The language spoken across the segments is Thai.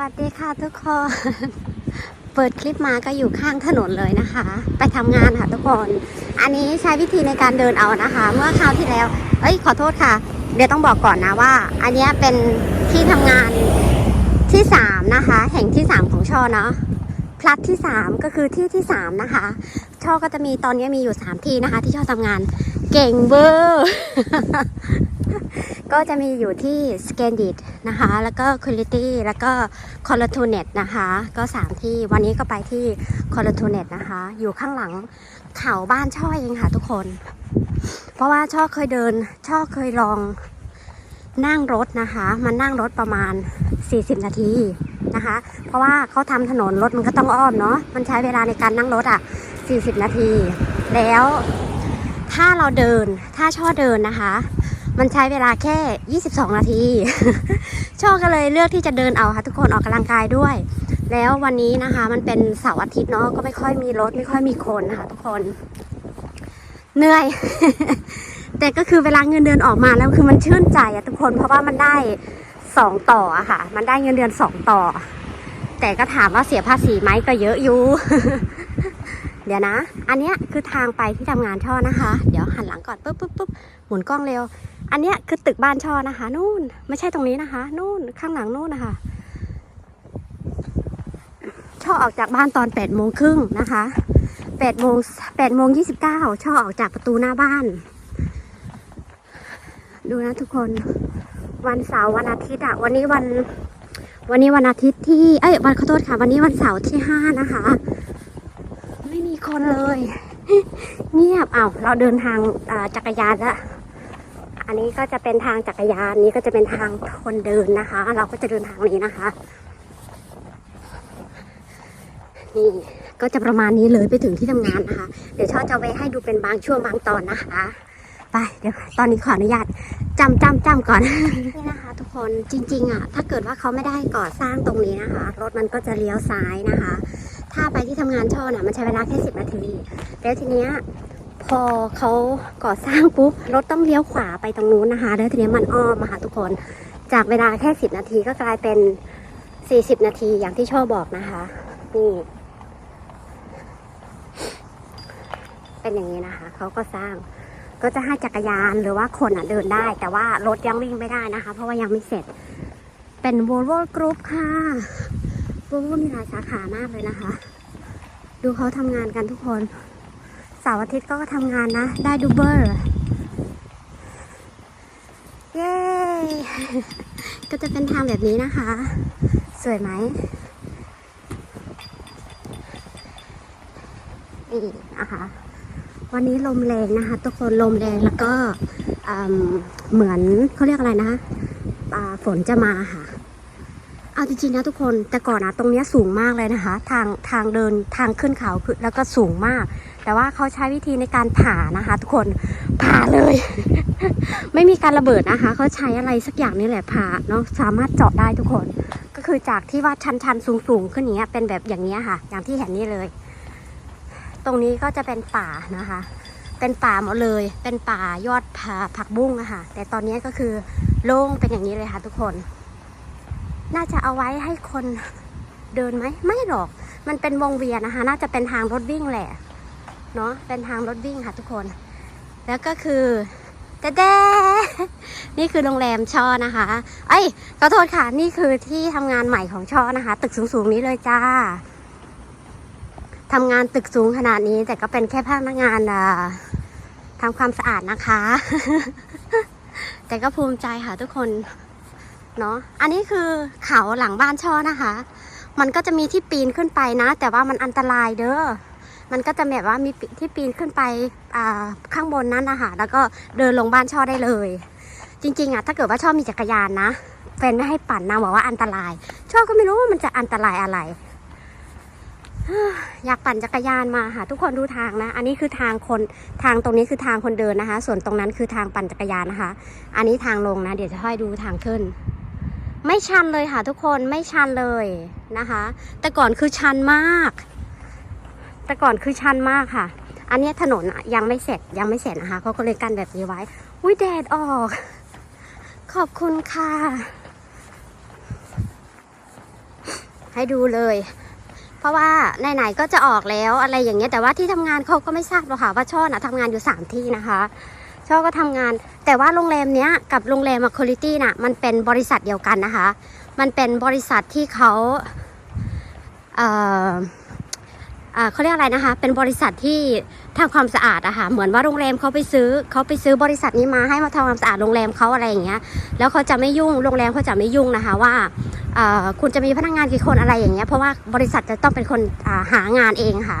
วัสดีค่ะทุกคน เปิดคลิปมาก็อยู่ข้างถนนเลยนะคะ ไปทำงานค่ะทุกคน อันนี้ใช้วิธีในการเดินเอานะคะ เมื่อคราวที่แล้ว เอ้ยขอโทษค่ะ เดี๋ยวต้องบอกก่อนนะว่า อันนี้เป็นที่ทำงานที่สามนะคะ แห่งที่สามของช่อเนาะพลัดที่สามก็คือที่ที่สามนะคะ ช่อก็จะมีตอนนี้มีอยู่สามที่นะคะ ที่ช่อทำงาน เก่งเบอร์ ก็จะมีอยู่ที่ s c a n d i t นะคะ แล้วก็ Quality แล้วก็ c o l l a t o n e t นะคะ ก็ 3 ที่วันนี้ก็ไปที่ c o l l a t o n e t นะคะ อยู่ข้างหลังเขาบ้านช่อเองค่ะทุกคน เพราะว่าช่อเคยเดิน ช่อเคยลองนั่งรถนะคะมานั่งรถประมาณ 40 นาทีนะคะ เพราะว่าเขาทำถนนรถมันก็ต้องอ้อมเนาะ มันใช้เวลาในการนั่งรถอะ 40 นาที แล้วถ้าเราเดิน ถ้าช่อเดินนะคะ มันใช้เวลาแค่ 22 นาทีช่อก็เลยเลือกที่จะเดินเอาค่ะ ทุกคนออกกำลังกายด้วย แล้ววันนี้นะคะ มันเป็นเสาร์อาทิตย์เนาะก็ไม่ค่อยมีรถไม่ค่อยมีคนนะคะ ทุกคนเหนื่อย แต่ก็คือเวลาเงินเดือนออกมาแล้วคือมันชื่นใจอะทุกคนเพราะว่ามันได้สองต่ออะค่ะ มันได้เงินเดือนสองต่อ แต่ก็ถามว่าเสียภาษีไหมก็เยอะอยู่ เดี๋ยวนะ อันเนี้ยคือทางไปที่ทำงานช่อนะคะ เดี๋ยวหันหลังก่อนปุ๊บปุ๊บปุ๊บหมุนกล้องเร็ว อันเนี้ยคือตึกบ้านช่อนะคะ นู่น ไม่ใช่ตรงนี้นะคะ นู่นข้างหลังนู่นนะคะช่อออกจากบ้านตอน8ปดโมงครึ่งนะคะ8ปดโมงแปดโมงยีช่อออกจากประตูหน้าบ้าน ดูนะทุกคน วันเสาร์วันอาทิตย์อะวันนี้วัน วันนี้วันอาทิตย์ที่ เอ้ย วันขอโทษค่ะ วันนี้วันเสาร์ที่ห้านะคะ คนเลย เงียบอ้าวเราเดินทางจักรยานละอันนี้ก็จะเป็นทางจักรยานนี้ก็จะเป็นทางคนเดินนะคะ เราก็จะเดินทางนี้นะคะ นี่ก็จะประมาณนี้เลยไปถึงที่ทำงานนะคะ เดี๋ยวช่อจะไว้ให้ดูเป็นบางช่วงบางตอนนะคะ ไปเดี๋ยวตอนนี้ขออนุญาตจำจำจำก่อนนี่นะคะ ทุกคนจริง ๆอะถ้าเกิดว่าเขาไม่ได้ก่อสร้างตรงนี้นะคะ รถมันก็จะเลี้ยวซ้ายนะคะ ถ้าไปที่ทำงานช่อน่ะมันใช้เวลาแค่สิบนาที แล้วทีเนี้ยพอเขาก่อสร้างปุ๊บรถต้องเลี้ยวขวาไปตรงนู้นนะคะ แล้วทีเนี้ยมันอ้อมมาค่ะทุกคน จากเวลาแค่สิบนาทีก็กลายเป็นสี่สิบนาทีอย่างที่ช่อบอกนะคะนี่เป็นอย่างนี้นะคะเขาก็สร้างก็จะให้จักรยานหรือว่าคนอะเดินได้ แต่ว่ารถยังวิ่งไม่ได้นะคะ เพราะว่ายังไม่เสร็จ เป็น Volvo Group ค่ะ Volvo มีหลายสาขามากเลยนะคะ ดูเขาทำงานกันทุกคนเสาร์อาทิตย์ก็ทำงานนะ ได้ดูเบอร์เย้ ก็จะเป็นทางแบบนี้นะคะ สวยไหมนี่นะคะวันนี้ลมแรงนะคะทุกคนลมแรงแล้วก็เหมือนเขาเรียกอะไรนะคะฝนจะมาค่ะ เอาจริงๆนะทุกคนแต่ก่อนนะตรงเนี้ยสูงมากเลยนะคะ ทางทางเดินทางขึ้นเขาคือแล้วก็สูงมาก แต่ว่าเขาใช้วิธีในการผ่านะคะ ทุกคนผ่าเลย ไม่มีการระเบิดนะคะ เขาใช้อะไรสักอย่างนี่แหละผ่าเนาะสามารถเจาะได้ทุกคน ก็คือจากที่ว่าชันๆสูงๆขึ้นอย่างเงี้ยเป็นแบบอย่างเงี้ยค่ะ อย่างที่เห็นนี่เลย ตรงนี้ก็จะเป็นป่านะคะ เป็นป่าหมดเลย เป็นป่ายอดผาผักบุ้งอะค่ะแต่ตอนนี้ก็คือโล่งเป็นอย่างนี้เลยค่ะ ทุกคน น่าจะเอาไว้ให้คนเดินไหม ไม่หรอก มันเป็นวงเวียนนะคะ น่าจะเป็นทางรถวิ่งแหละ เนาะเป็นทางรถวิ่งค่ะทุกคน แล้วก็คือแดๆนี่คือโรงแรมช่อนะคะ เอ้ยขอโทษค่ะ นี่คือที่ทำงานใหม่ของช่อนะคะ ตึกสูงๆนี้เลยจ้าทำงานตึกสูงขนาดนี้ แต่ก็เป็นแค่พนักงานอ่าทำความสะอาดนะคะ แต่ก็ภูมิใจค่ะทุกคน เนาะอันนี้คือเขาหลังบ้านช่อนะคะ มันก็จะมีที่ปีนขึ้นไปนะ แต่ว่ามันอันตรายเด้อมันก็จะแบบว่ามีที่ปีนขึ้นไปอ่าข้างบนนั้นนะคะแล้วก็เดินลงบ้านช่อได้เลย จริงๆอะถ้าเกิดว่าช่อมีจักรยานนะแฟนไม่ให้ปั่นนางบอกว่าอันตราย ช่อก็ไม่รู้ว่ามันจะอันตรายอะไรอยากปั่นจักรยานมาค่ะ ทุกคนดูทางนะ อันนี้คือทางคนทางตรงนี้คือทางคนเดินนะคะ ส่วนตรงนั้นคือทางปั่นจักรยานนะคะ อันนี้ทางลงนะ เดี๋ยวจะให้ดูทางขึ้น ไม่ชันเลยค่ะทุกคนไม่ชันเลยนะคะ แต่ก่อนคือชันมาก แต่ก่อนคือชันมากค่ะ อันนี้ถนนยังไม่เสร็จยังไม่เสร็จนะคะเขาก็เลยกันแบบนี้ไว้ อุ้ยแดดออก ขอบคุณค่ะ ให้ดูเลย เพราะว่าไหนๆก็จะออกแล้วอะไรอย่างเงี้ยแต่ว่าที่ทำงานเขาก็ไม่ทราบหรอกค่ะว่าช่อนะทำงานอยู่สามที่นะคะ ช่อก็ทำงาน แต่ว่าโรงแรมเนี้ยกับโรงแรมอะคุณตี้น่ะมันเป็นบริษัทเดียวกันนะคะ มันเป็นบริษัทที่เขาเอ่อเขาเรียกอะไรนะคะ เป็นบริษัทที่ทำความสะอาดอะค่ะ เหมือนว่าโรงแรมเขาไปซื้อเขาไปซื้อบริษัทนี้มาให้มาทำความสะอาดโรงแรมเขาอะไรอย่างเงี้ย แล้วเขาจะไม่ยุ่ง โรงแรมเขาจะไม่ยุ่งนะคะว่าเออคุณจะมีพนักงานกี่คนอะไรอย่างเงี้ย เพราะว่าบริษัทจะต้องเป็นคนาหางานเองค่ะ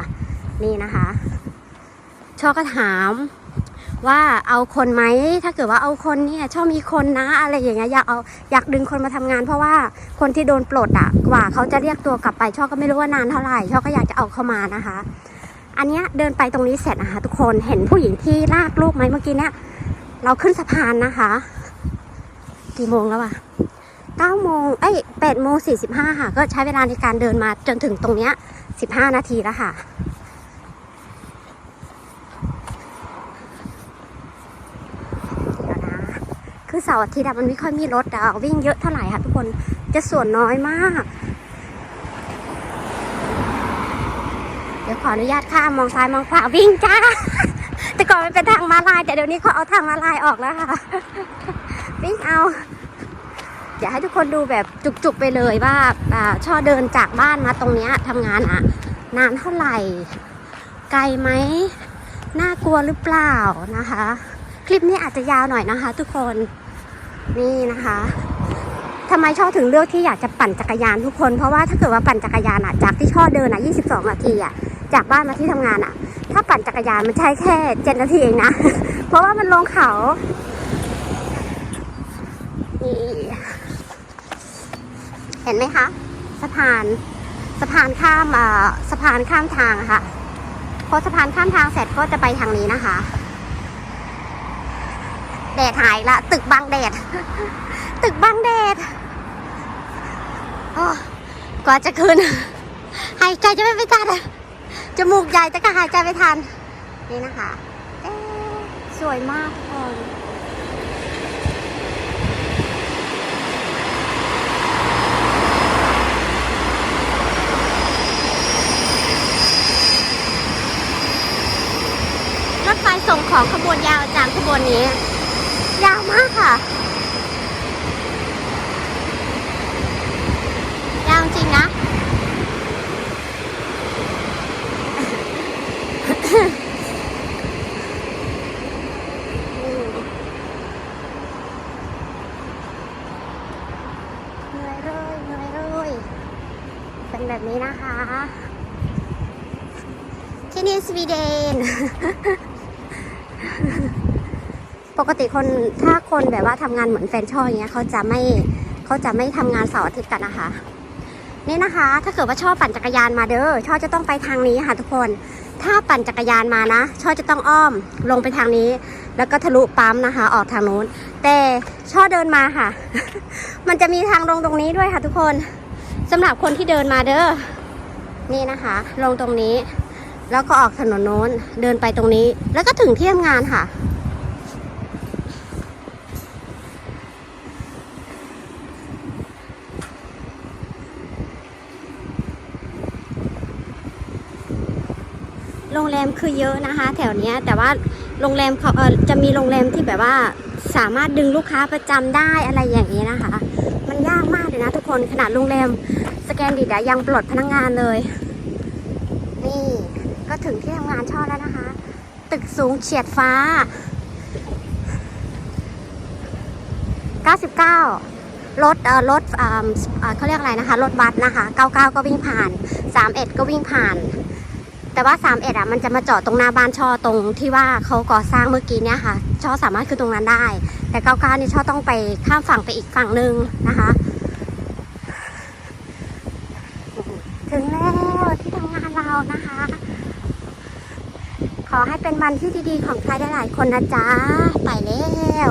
นี่นะคะช่อก็ถาม ว่าเอาคนไหมถ้าเกิดว่าเอาคนเนี่ยชอบมีคนนะอะไรอย่างเงี้ยอยากเอาอยากดึงคนมาทำงาน เพราะว่าคนที่โดนปลดอะกว่าเขาจะเรียกตัวกลับไปช่อก็ไม่รู้ว่านานเท่าไหร่ช่อก็อยากจะเอาเข้ามานะคะ อันเนี้ยเดินไปตรงนี้เสร็จนะคะทุกคนเห็นผู้หญิงที่ลากลูกไหมเมื่อกี้เนี่ยเราขึ้นสะพานนะคะ กี่โมงแล้วอะ9โมงเอ้ย8โมง45ค่ะ ก็ใช้เวลาในการเดินมาจนถึงตรงเนี้ย15นาทีแล้วค่ะ เดี๋ยวนะ คือเสาร์อาทิตย์อะมันไม่ค่อยมีรถอะวิ่งเยอะเท่าไหร่ค่ะทุกคนจะส่วนน้อยมาก เดี๋ยวขออนุญาตข้ามมองซ้ายมองขวาวิ่งจ้า แต่ก่อนมันเป็นทางมาลาย แต่เดี๋ยวนี้เขาเอาทางมาลายออกแล้วค่ะ วิ่งเอาอยากให้ทุกคนดูแบบจุกๆไปเลยว่าอ่าช่อเดินจากบ้านมาตรงเนี้ยทำงานอะนานเท่าไหร่ ไกลไหมน่ากลัวหรือเปล่านะคะ คลิปนี้อาจจะยาวหน่อยนะคะทุกคน นี่นะคะทำไมช่อถึงเลือกที่อยากจะปั่นจักรยานทุกคน เพราะว่าถ้าเกิดว่าปั่นจักรยานอะจากที่ช่อเดินอะ22 นาทีอะจากบ้านมาที่ทำงานอะถ้าปั่นจักรยานมันใช้แค่7นาทีเองนะ เพราะว่ามันลงเขานี่เห็นไหมคะ สะพานสะพานข้ามอ่าสะพานข้ามทางค่ะพอสะพานข้ามทางเสร็จก็จะไปทางนี้นะคะ แดดหายละ ตึกบังแดด ตึกบังแดดกว่าจะขึ้นหายใจจะไม่ไปทันจมูกใหญ่แต่ก็หายใจไม่ทัน นี่นะคะสวยมากทุกคนรถไฟส่งของขบวนยาวจากขบวนนี้ ยาวมากค่ะ ยาวจริงนะ เหนื่อยเลยเหนื่อยเลยเป็นแบบนี้นะคะ ที่นี่สวีเดน ปกติคนถ้าคนแบบว่าทำงานเหมือนแฟนชออย่างเงี้ยเขาจะไม่เขาจะไม่ทำงานเสาร์อาทิตย์กันนะคะนี่นะคะ ถ้าเกิดว่าชอบปั่นจักรยานมาเด้อช่อจะต้องไปทางนี้ค่ะทุกคน ถ้าปั่นจักรยานมานะช่อจะต้องอ้อมลงไปทางนี้ แล้วก็ทะลุปั๊มนะคะ ออกทางนู้น แต่ช่อเดินมาค่ะ มันจะมีทางลงตรงนี้ด้วยค่ะทุกคนสำหรับคนที่เดินมาเด้อนี่นะคะ ลงตรงนี้ แล้วก็ออกถนนโน้น เดินไปตรงนี้ แล้วก็ถึงที่ทำงานค่ะ โรงแรมคือเยอะนะคะ แถวเนี้ยแต่ว่าโรงแรมเขาเออจะมีโรงแรมที่แบบว่าสามารถดึงลูกค้าประจำได้อะไรอย่างนี้นะคะ มันยากมากเลยนะทุกคนขนาดโรงแรมสแกนดิดยังปลดพนักงงานเลย นี่ก็ถึงที่ทำงานช่อแล้วนะคะ ตึกสูงเฉียดฟ้า 99 รถเอ่อรถเอ่อเขาเรียกอะไรนะคะ รถบัสนะคะ 99 ก็วิ่งผ่าน 31 ก็วิ่งผ่าน แต่ว่า31อ็ดอะมันจะมาจอดตรงหน้าบ้านช่อตรงที่ว่าเขาก่อสร้างเมื่อกี้เนี่ยค่ะ ช่อสามารถขึ้นตรงนั้นได้ แต่99นี่ช่อต้องไปข้ามฝั่งไปอีกฝั่งหนึ่งนะคะ ถึงแล้วที่ทำงานเรานะคะ ขอให้เป็นวันที่ดีๆของใครหลายๆคนนะจ๊ะไปแล้ว